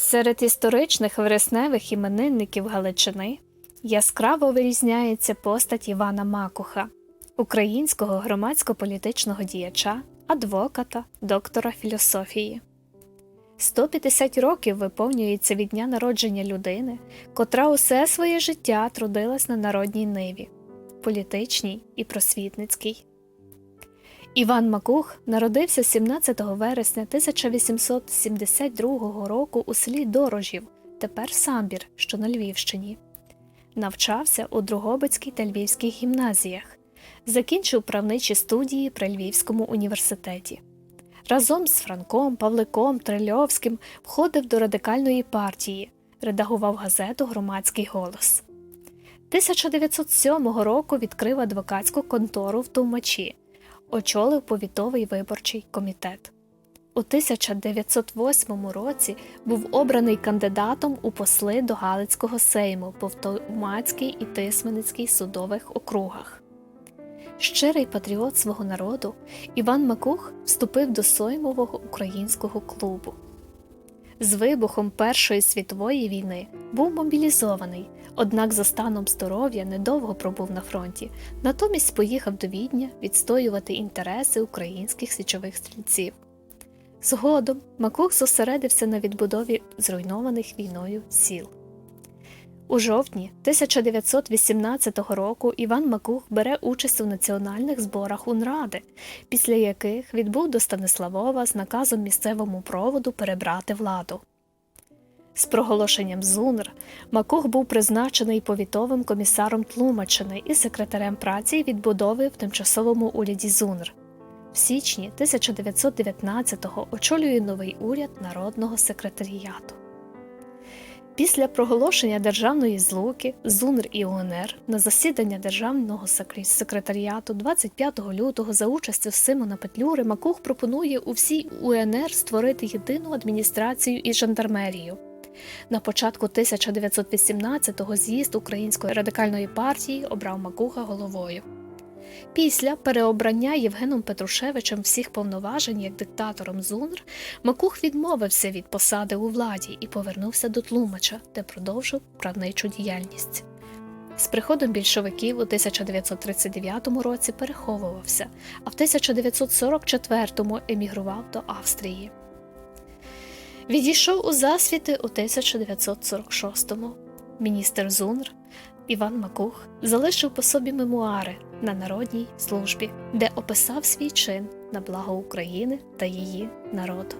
Серед історичних вересневих іменинників Галичини яскраво вирізняється постать Івана Макуха, українського громадсько-політичного діяча, адвоката, доктора філософії. 150 років виповнюється від дня народження людини, котра усе своє життя трудилась на народній ниві, політичній і просвітницькій. Іван Макух народився 17 вересня 1872 року у селі Дорожів, тепер Самбір, що на Львівщині. Навчався у Другобицькій та Львівських гімназіях, закінчив правничі студії при Львівському університеті. Разом з Франком, Павликом, Трильовським входив до радикальної партії, редагував газету Громадський голос. 1907 року відкрив адвокатську контору в Тумачі, очолив повітовий виборчий комітет. У 1908 році був обраний кандидатом у посли до Галицького сейму по Томацькій і Тисменицькій судових округах. Щирий патріот свого народу, Іван Макух вступив до Соймового українського клубу. З вибухом Першої світової війни був мобілізований, однак за станом здоров'я недовго пробув на фронті, натомість поїхав до Відня відстоювати інтереси українських січових стрільців. Згодом Макух зосередився на відбудові зруйнованих війною сіл. У жовтні 1918 року Іван Макух бере участь у національних зборах УНРАДи, після яких відбув до Станиславова з наказом місцевому проводу перебрати владу. З проголошенням ЗУНР Макух був призначений повітовим комісаром Тлумачини і секретарем праці і відбудови в тимчасовому уряді ЗУНР. В січні 1919-го очолює новий уряд Народного секретаріату. Після проголошення державної злуки ЗУНР і УНР на засідання Державного секретаріату 25 лютого за участю Симона Петлюри Макух пропонує у всій УНР створити єдину адміністрацію і жандармерію. На початку 1918-го з'їзд Української радикальної партії обрав Макуха головою. Після переобрання Євгеном Петрушевичем всіх повноважень як диктатором ЗУНР Макух відмовився від посади у владі і повернувся до Тлумача, де продовжив правничу діяльність. З приходом більшовиків у 1939 році переховувався, а в 1944 емігрував до Австрії. Відійшов у засвіти у 1946-му. Міністр ЗУНР Іван Макух залишив по собі мемуари на народній службі, де описав свій чин на благо України та її народу.